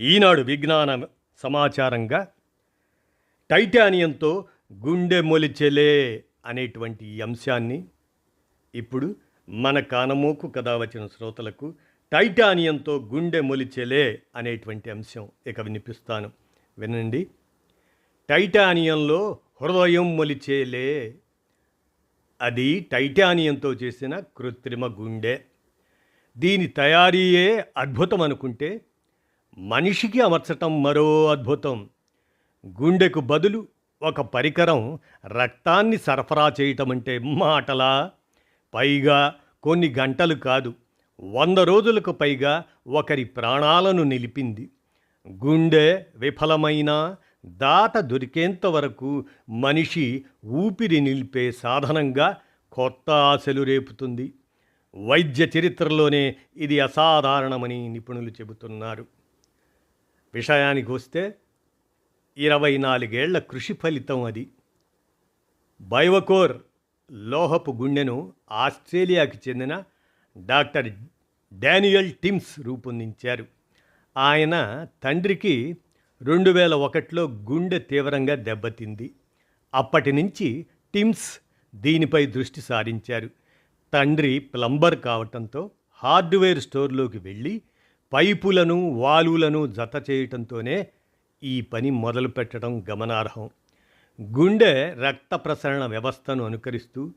ఈనాడు విజ్ఞాన సమాచారంగా టైటానియంతో గుండె మొలిచెలే అనేటువంటి ఈ అంశాన్ని ఇప్పుడు మన కానమోకు కథ వచ్చిన శ్రోతలకు టైటానియంతో గుండె మొలిచెలే అనేటువంటి అంశం ఇక వినిపిస్తాను. వినండి. టైటానియంలో హృదయం మొలిచేలే. అది టైటానియంతో చేసిన కృత్రిమ గుండె. దీని తయారీయే అద్భుతం అనుకుంటే మనిషికి అమర్చటం మరో అద్భుతం. గుండెకు బదులు ఒక పరికరం రక్తాన్ని సరఫరా చేయటం అంటే మాటలా? పైగా కొన్ని గంటలు కాదు వంద రోజులకు పైగా ఒకరి ప్రాణాలను నిలిపింది. గుండె విఫలమైన దాత దొరికేంత వరకు మనిషి ఊపిరి నిలిపే సాధనంగా కొత్త ఆశలు రేపుతుంది. వైద్య చరిత్రలోనే ఇది అసాధారణమని నిపుణులు చెబుతున్నారు. విషయానికి వస్తే ఇరవై నాలుగేళ్ళ కృషి ఫలితం అది. బైవకోర్ లోహపు గుండెను ఆస్ట్రేలియాకి చెందిన డాక్టర్ డానియల్ టిమ్స్ రూపొందించారు. ఆయన తండ్రికి రెండు వేల ఒకటిలో గుండె తీవ్రంగా దెబ్బతింది. అప్పటి నుంచి టిమ్స్ దీనిపై దృష్టి సారించారు. తండ్రి ప్లంబర్ కావటంతో హార్డ్వేర్ స్టోర్లోకి వెళ్ళి పైపులను వాలులను జత చేయటంతోనే ఈ పని మొదలు పెట్టడం గమనార్హం. గుండె రక్త ప్రసరణ వ్యవస్థను అనుకరిస్తూ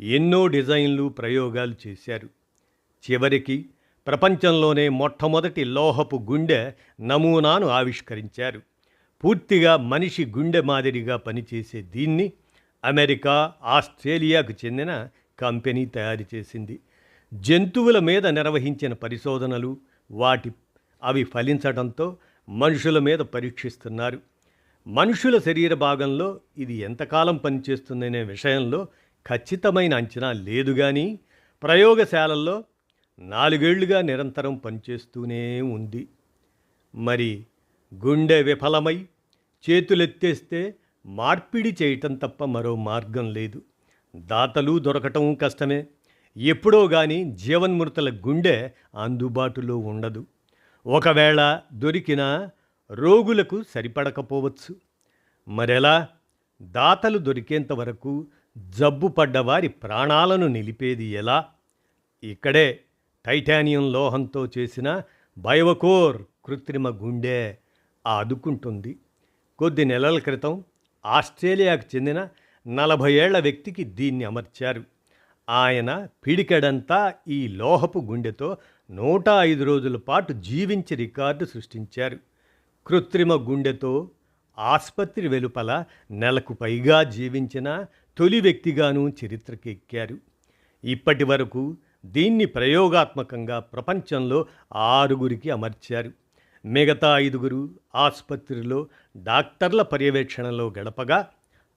ఎన్నో డిజైన్లు ప్రయోగాలు చేశారు. చివరికి ప్రపంచంలోనే మొట్టమొదటి లోహపు గుండె నమూనాను ఆవిష్కరించారు. పూర్తిగా మనిషి గుండె మాదిరిగా పనిచేసే దీన్ని అమెరికా ఆస్ట్రేలియాకు చెందిన కంపెనీ తయారు చేసింది. జంతువుల మీద నిర్వహించిన పరిశోధనలు వాటి అవి ఫలించడంతో మనుషుల మీద పరీక్షిస్తున్నారు. మనుషుల శరీర భాగంలో ఇది ఎంతకాలం పనిచేస్తుందనే విషయంలో ఖచ్చితమైన అంచనా లేదు కానీ ప్రయోగశాలల్లో నాలుగేళ్ళుగా నిరంతరం పనిచేస్తూనే ఉంది. మరి గుండె విఫలమై చేతులెత్తేస్తే మార్పిడి చేయటం తప్ప మరో మార్గం లేదు. దాతలు దొరకటం కష్టమే. ఎప్పుడో కానీ జీవన్మృతుల గుండె అందుబాటులో ఉండదు. ఒకవేళ దొరికినా రోగులకు సరిపడకపోవచ్చు. మరెలా? దాతలు దొరికేంత వరకు జబ్బు పడ్డవారి ప్రాణాలను నిలిపేది ఎలా? ఇక్కడే టైటానియం లోహంతో చేసిన బయోకోర్ కృత్రిమ గుండె ఆదుకుంటుంది. కొద్ది నెలల క్రితం ఆస్ట్రేలియాకు చెందిన నలభై ఏళ్ళ వ్యక్తికి దీన్ని అమర్చారు. ఆయన పిడికెడంతా ఈ లోహపు గుండెతో నూట ఐదు రోజుల పాటు జీవించి రికార్డు సృష్టించారు. కృత్రిమ గుండెతో ఆసుపత్రి వెలుపల నెలకు పైగా జీవించిన తొలి వ్యక్తిగాను చరిత్రకెక్కారు. ఇప్పటి వరకు దీన్ని ప్రయోగాత్మకంగా ప్రపంచంలో ఆరుగురికి అమర్చారు. మిగతా ఐదుగురు ఆసుపత్రిలో డాక్టర్ల పర్యవేక్షణలో గడపగా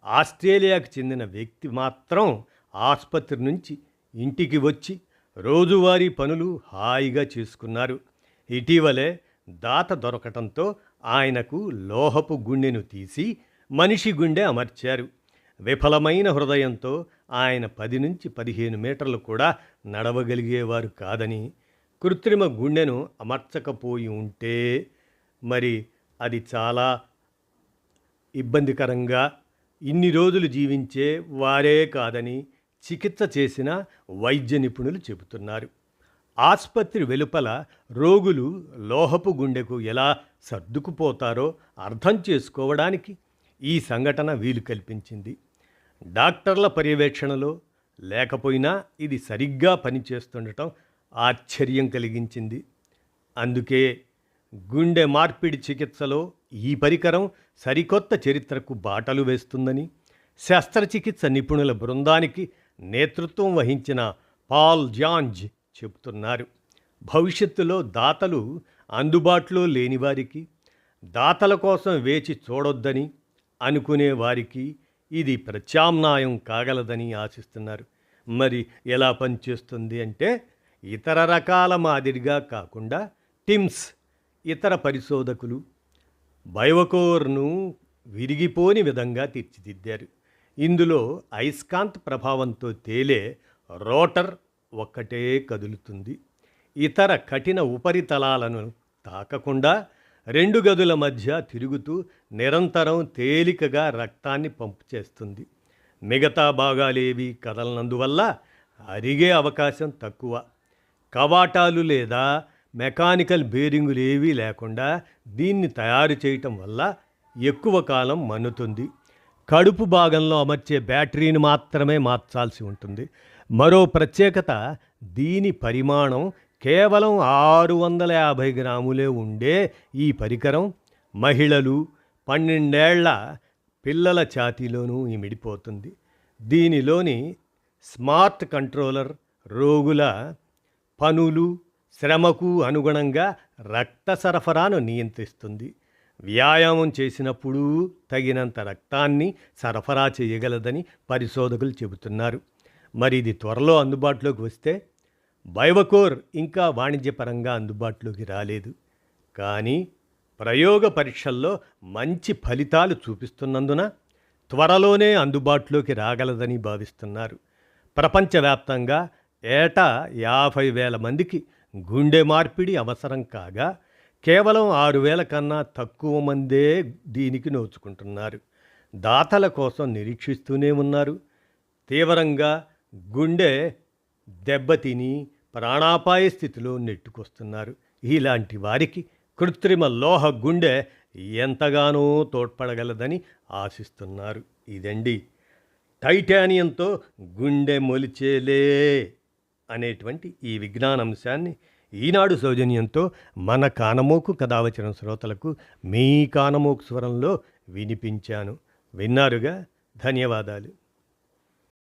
ఆస్ట్రేలియాకు చెందిన వ్యక్తి మాత్రం ఆసుపత్రి నుంచి ఇంటికి వచ్చి రోజువారీ పనులు హాయిగా చేసుకున్నారు. ఇటీవలే దాత దొరకటంతో ఆయనకు లోహపు గుండెను తీసి మనిషి గుండె అమర్చారు. విఫలమైన హృదయంతో ఆయన పది నుంచి పదిహేను మీటర్లు కూడా నడవగలిగేవారు కాదని కృత్రిమ గుండెను అమర్చకపోయి ఉంటే మరి అది చాలా ఇబ్బందికరంగా ఇన్ని రోజులు జీవించే వారే కాదని చికిత్స చేసిన వైద్య నిపుణులు చెబుతున్నారు. ఆసుపత్రి వెలుపల రోగులు లోహపు గుండెకు ఎలా సర్దుకుపోతారో అర్థం చేసుకోవడానికి ఈ సంఘటన వీలు కల్పించింది. డాక్టర్ల పర్యవేక్షణలో లేకపోయినా ఇది సరిగ్గా పనిచేస్తుండటం ఆశ్చర్యం కలిగించింది. అందుకే గుండె మార్పిడి చికిత్సలో ఈ పరికరం సరికొత్త చరిత్రకు బాటలు వేస్తుందని శస్త్రచికిత్స నిపుణుల బృందానికి నేతృత్వం వహించిన పాల్ జాంజ్ చెబుతున్నారు. భవిష్యత్తులో దాతలు అందుబాటులో లేని వారికి దాతల కోసం వేచి చూడొద్దని అనుకునే వారికి ఇది ప్రత్యామ్నాయం కాగలదని ఆశిస్తున్నారు. మరి ఎలా పనిచేస్తుంది అంటే ఇతర రకాల మాదిరిగా కాకుండా టిమ్స్ ఇతర పరిశోధకులు బయోకోర్ను విరిగిపోని విధంగా తీర్చిదిద్దారు. ఇందులో ఐస్కాంత్ ప్రభావంతో తేలే రోటర్ ఒక్కటే కదులుతుంది. ఇతర కఠిన ఉపరితలాలను తాకకుండా రెండు గదుల మధ్య తిరుగుతూ నిరంతరం తేలికగా రక్తాన్ని పంపు చేస్తుంది. మిగతా భాగాలేవి కదలనందువల్ల అరిగే అవకాశం తక్కువ. కవాటాలు లేదా మెకానికల్ బేరింగులు ఏవీ లేకుండా దీన్ని తయారు చేయటం వల్ల ఎక్కువ కాలం మన్నుతుంది. కడుపు భాగంలో అమర్చే బ్యాటరీని మాత్రమే మార్చాల్సి ఉంటుంది. మరో ప్రత్యేకత దీని పరిమాణం కేవలం ఆరు వందల యాభై గ్రాములే ఉండే ఈ పరికరం మహిళలు పన్నెండేళ్ళ పిల్లల ఛాతీలోనూ ఇమిడిపోతుంది. దీనిలోని స్మార్ట్ కంట్రోలర్ రోగుల పనులు శ్రమకు అనుగుణంగా రక్త సరఫరాను నియంత్రిస్తుంది. వ్యాయామం చేసినప్పుడు తగినంత రక్తాన్ని సరఫరా చేయగలదని పరిశోధకులు చెబుతున్నారు. మరి ఇది త్వరలో అందుబాటులోకి వస్తే బైవకోర్ ఇంకా వాణిజ్యపరంగా అందుబాటులోకి రాలేదు. కానీ ప్రయోగ పరీక్షల్లో మంచి ఫలితాలు చూపిస్తున్నందున త్వరలోనే అందుబాటులోకి రాగలదని భావిస్తున్నారు. ప్రపంచవ్యాప్తంగా ఏటా యాభై వేల మందికి గుండె మార్పిడి అవసరం కాగా కేవలం ఆరు వేల కన్నా తక్కువ మందే దీనికి నోచుకుంటున్నారు. దాతల కోసం నిరీక్షిస్తూనే ఉన్నారు. తీవ్రంగా గుండె దెబ్బతిని ప్రాణాపాయ స్థితిలో నెట్టుకొస్తున్నారు. ఇలాంటి వారికి కృత్రిమ లోహ గుండె ఎంతగానో తోడ్పడగలదని ఆశిస్తున్నారు. ఇదండి టైటానియంతో గుండె మొలిచేలే అనేటువంటి ఈ విజ్ఞానాంశాన్ని ఈనాడు సౌజన్యంతో మన కానమోకు కథావచన శ్రోతలకు మీ కానమోకు స్వరంలో వినిపించాను. విన్నారుగా? ధన్యవాదాలు.